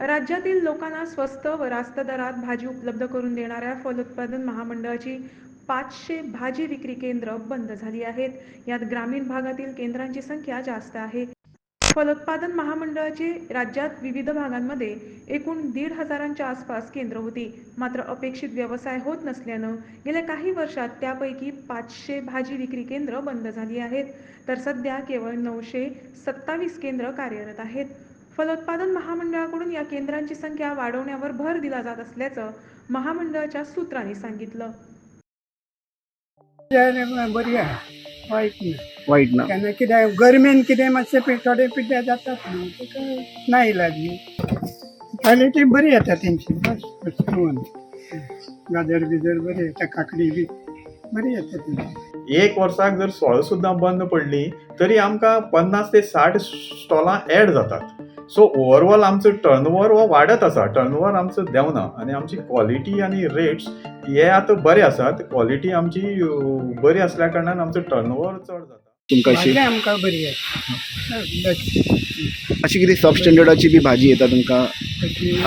राज्यातील लोकांना स्वस्त व रास्त दरात भाजी उपलब्ध करून देणाऱ्या फलोत्पादन महामंडळाची पाचशे भाजी विक्री केंद्र बंद झाली आहेत. यात ग्रामीण भागातील केंद्रांची संख्या जास्त आहे. फलोत्पादन महामंडळाची राज्यात विविध भागांमध्ये एकूण दीड हजारांच्या आसपास केंद्र होती. मात्र अपेक्षित व्यवसाय होत नसल्यानं गेल्या काही वर्षात त्यापैकी पाचशे भाजी विक्री केंद्र बंद झाली आहेत. तर सध्या केवळ नऊशे सत्तावीस केंद्र कार्यरत आहेत. फलोत्पादन महामंडळाकडून या केंद्रांची संख्या वाढवण्यावर भर दिला जात असल्याचं महामंडळाच्या सूत्रांनी सांगितलं. बरी न्ही. वाईट ना. केन्ना कितें गरमेन कितें मातशें पि- थोडे पिड्ड्यार जातात न्हू ताका ना इलाज न्ही क्वॉलिटी बरी येता तेंची बस बस म्हणून गाजर बिजर बरी येता काकडी बी बरी येता तेंची एक वर्साक जर सोळा सुद्दां बंद पडली तरी आमकां पन्नास ते साठ स्टॉलां एड जातात. सो ओवरऑल आमचो टर्नओवर हो वाडत आसा टर्नओवर आमचो देंवना आनी आमची क्वॉलिटी आनी रेट्स हे आतां बरे आसात क्वॉलिटी आमची बरी आसल्या कारणान आमचो टर्नओवर चड जाता. तुमकां आमकां बरी अशी कितें सब स्टँडर्डाची बी भाजी येता तुमकां?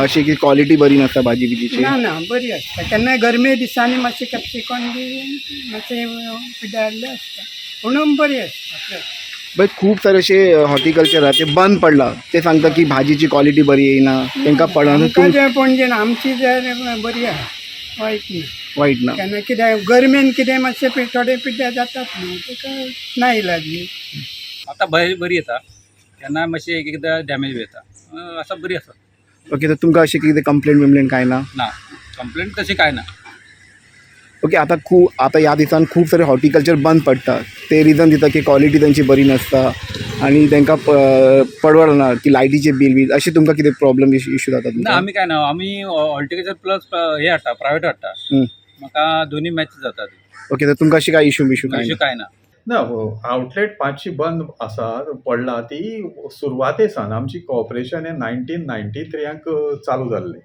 अशी की क्वॉलिटी बरी नासता भाजी बिजीची? ना ना बरी आसता केन्ना गरमे दिसांनी मातशें कॅप्सिकॉन बी मातशें पिड्ड्यारलें आसता पूण बरी आसता बट खूप सारे असे हॉर्टिकल्चर ते बंद पडला. ते सांगता की भाजीची क्वॉलिटी बरी येईना तांकां पडना आमकां तुम जे पणजेन आमची जर बरी आहा. वायट न्ही. वाईट ना. केन्ना कितें गरमेन कितें मातशें थोडे पिड्ड्यार जातात न्हू ताका ना इलाज न्ही आता बरी बरी येता केन्ना मातशी एक एकदां डॅमेज बी येता आसा बरी आसा ओके तर तुमकां अशें कितें कंप्लेंट बिम्प्लेंट काय ना? ना कंप्लेंट तशी काय ना. ओके आता खूप आता ह्या दिसान खूप सारे हॉर्टिकल्चर बंद पडटा ते रिजन दिता की क्वॉलिटी तांची बरी नासता आणि तांकां प- परवडना की लायटीचे बील बील. अशे तुमकां कितें प्रॉब्लम इश्यू जाता ना तुमकां आमी काय ना आमी हॉर्टिकल्चर प्लस हे हाडटा प्रायवेट हाडटा हं. म्हाका दोन्ही मॅच जातात. ओके तर तुमकां अशी काय इश्यू बिश्यू काय? अशें काय ना. ना आउटलेट पांचशी बंद आसा पडला ती सुरवाते सान आमची कॉपरेशन हे नायन्टीन नायन्टी थ्रियांक चालू जाल्लें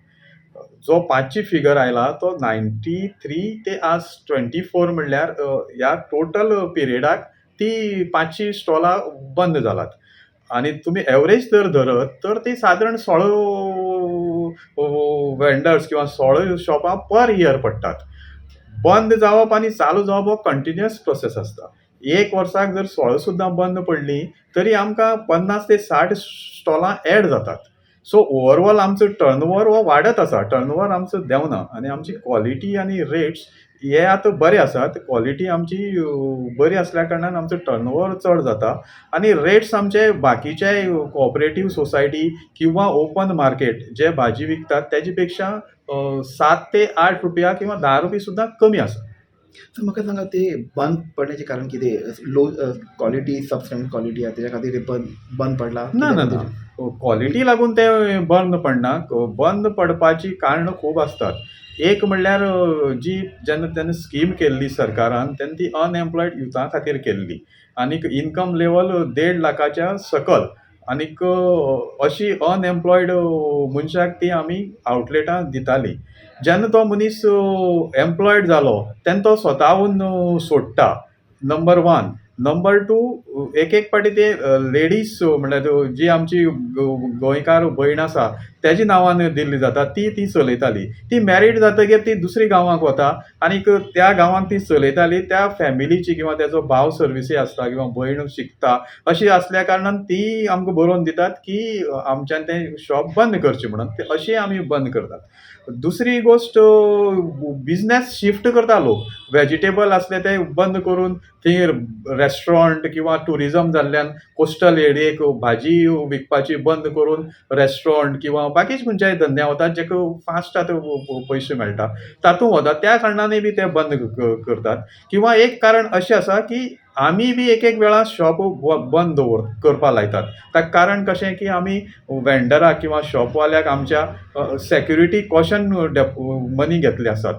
जो पांचशी फिगर आयला तो नायन्टी थ्री ते आज ट्वेंटी फोर म्हणल्यार ह्या टोटल पिरियडाक ती पांचशी स्टॉलां बंद जालात आनी तुमी एवरेज जर धरत तर ती सादारण सोळो वेंडर्स किंवा सोळो शॉपां पर इयर पडटात बंद जावप आनी चालू जावप हो कंटिन्युअस प्रोसेस आसता एक वर्साक जर सोळो सुद्दां बंद पडली तरी आमकां पन्नास ते साठ स्टॉलां एड जातात. सो ओवरऑल आमचो टर्नओवर हो वाडत आसा टर्नओवर आमचो देंवना आनी आमची क्वॉलिटी आनी रेट्स हे आतां बरे आसात क्वॉलिटी आमची बरी आसल्या कारणान आमचो टर्नओवर चड जाता. आनी रेट्स आमचे बाकीचे कॉपरेटीव सोसायटी किंवा ओपन मार्केट जे भाजी विकतात तेजे पेक्षा सात ते आठ रुपया किंवा धा रुपया सुद्दां कमी आसा सो म्हाका सांगा ते बंद पडण्याचे कारण कितें लो क्वॉलिटी सबस्टँड क्वॉलिटी आहा तेच्या खातीर बंद बंद पडला? ना ना ना. हो, क्वॉलिटी लागून ते बंद पडना हो, बंद पडपाची कारणां खूब आसतात एक म्हणल्यार जी जेन्ना तेन्ना स्कीम केल्ली सरकारान तेन्ना ती अनएम्प्लॉयड युथां खातीर केल्ली. आनीक इन्कम लेवल देड लाखाच्या सकल. आनीक अशी अनएम्प्लॉयड मनशाक ती आमी आवटलेटां दिताली. जेन्ना तो मनीस एम्प्लॉयड जालो तेन्ना तो स्वताहून सोडटा. नंबर वन नंबर टू एक एक पाटी ते लेडीज म्हणल्यार जी आमची गोंयकार भयण आसा तेजी नांवान दिल्ली जाता ती ती चलयताली. ती मॅरीड जातकीर ती दुसरी गांवांक वता आनीक त्या गांवांत ती चलयताली त्या फॅमिलीची किंवा तेजो भाव सर्विसी आसता किंवा भयण शिकता अशी असल्या कारणान ती आमकां बरोवन दितात की आमच्यान तें शॉप बंद करचें म्हणून ते आमी बंद करतात. दुसरी गोश्ट बिझनेस शिफ्ट करता लोक. वेजिटेबल असले ते बंद करून थंय रेस्टॉरंट किंवा टुरिजम जाल्ल्यान कोस्टल एरियेक भाजी विकपाची बंद करून रेस्टॉरंट किंवा बाकीच खंयच्याय धंद्या वतात जेका फास्ट आतां पयशे मेळटा तातूंत वतात त्या कारणानय बी ते बंद करतात. किंवा एक कारण अशें आसा की आमी बी एक एक वेळा शॉप बंद दवर करपा लायतात ताका कारण कशें की आमी वेंडराक किंवा शॉपवाल्याक आमच्या सेक्युरिटी कॉशन मनी घेतले आसात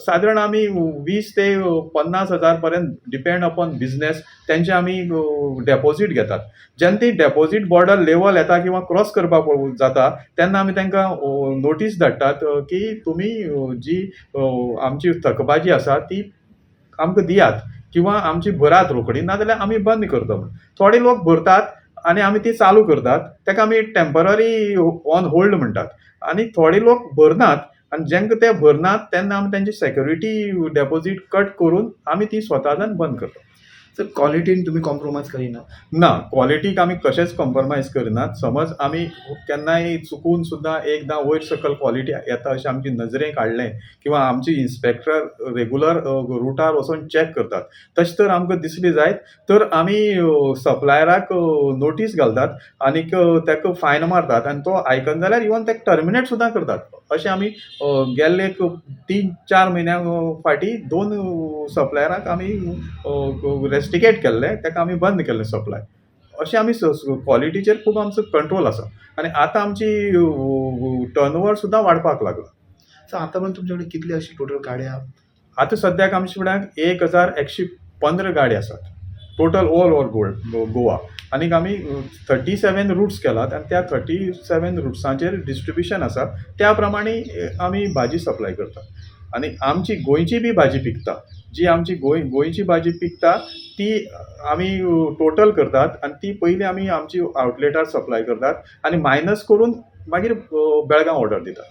सादारण आमी वीस ते पन्नास हजार पर्यंत डिपेंड अपॉन बिझनेस तेंचे आमी डेपोजीट घेतात. जेन्ना ती डेपोजीट बॉर्डर लेवल येता किंवा क्रॉस करपाक जाता तेन्ना आमी तांकां नोटीस धाडटात की तुमी जी आमची थकबाजी आसा ती आमकां दियात. किंवा आमची भरात रोखडी नाजाल्यार आमी बंद करता. म्हूण थोडे लोक भरतात आनी आमी ती चालू करतात. ताका आमी टेंपररी ऑन होल्ड म्हणटात आनी थोडे लोक भरनात आनी जेंका ते भरनात तेन्ना आमी तेंची सेक्युरिटी डेपोजीट कट करून आमी ती स्वता जावन बंद करतात सर क्वालिटीन तुम्ही कॉम्प्रोमाइज करिना ना. क्वालिटीक आमी कशेंच कॉम्प्रोमायज करनात समज आमी केन्नाय चुकून सुद्दां एकदां वयर सकयल क्वालिटी येता अशें आमची नजरेक हाडलें किंवां आमची इन्स्पेक्टर रेगुलर रुटार वचून चॅक करतात. तशें तर आमकां दिसली जायत. तर आमी सप्लायराक नोटीस घालतात आनीक ताका फायन मारतात आनी तो आयकना जाल्यार इवन ताका टर्मिनेट सुद्दां करतात. अशें आमी गेल्ले एक तीन चार म्हयन्या फाटीं दोन सप्लायराक आमी रेस्टिकेट केल्ले ताका आमी बंद केल्ले सप्लाय अशें आमी क्वॉलिटीचेर खूब आमचो कंट्रोल आसा आनी आतां आमची टर्न ओवर सुद्दां वाडपाक लागला. सर आतापर्यंत तुमच्याकडे कितली अशी टोटल गाड्या? आतां सद्याक आमचे फुड्याक एक हजार एकशे पंदरा गाडी आसात total all over gold Goa आनीक आमी थर्टी सेवन रुट्स केलात आनी त्या थर्टी सेवन रुट्सांचेर डिस्ट्रिब्युशन आसा त्या प्रमाणे आमी भाजी सप्लाय करतात आनी आमची गोंयची बी भाजी पिकता. जी आमची गोंय गोंयची भाजी पिकता ती आमी टोटल करतात आनी ती पयली आमी आमची आउटलेटार सप्लाय करतात आनी मायनस करून मागीर बेळगांव ऑर्डर दितात.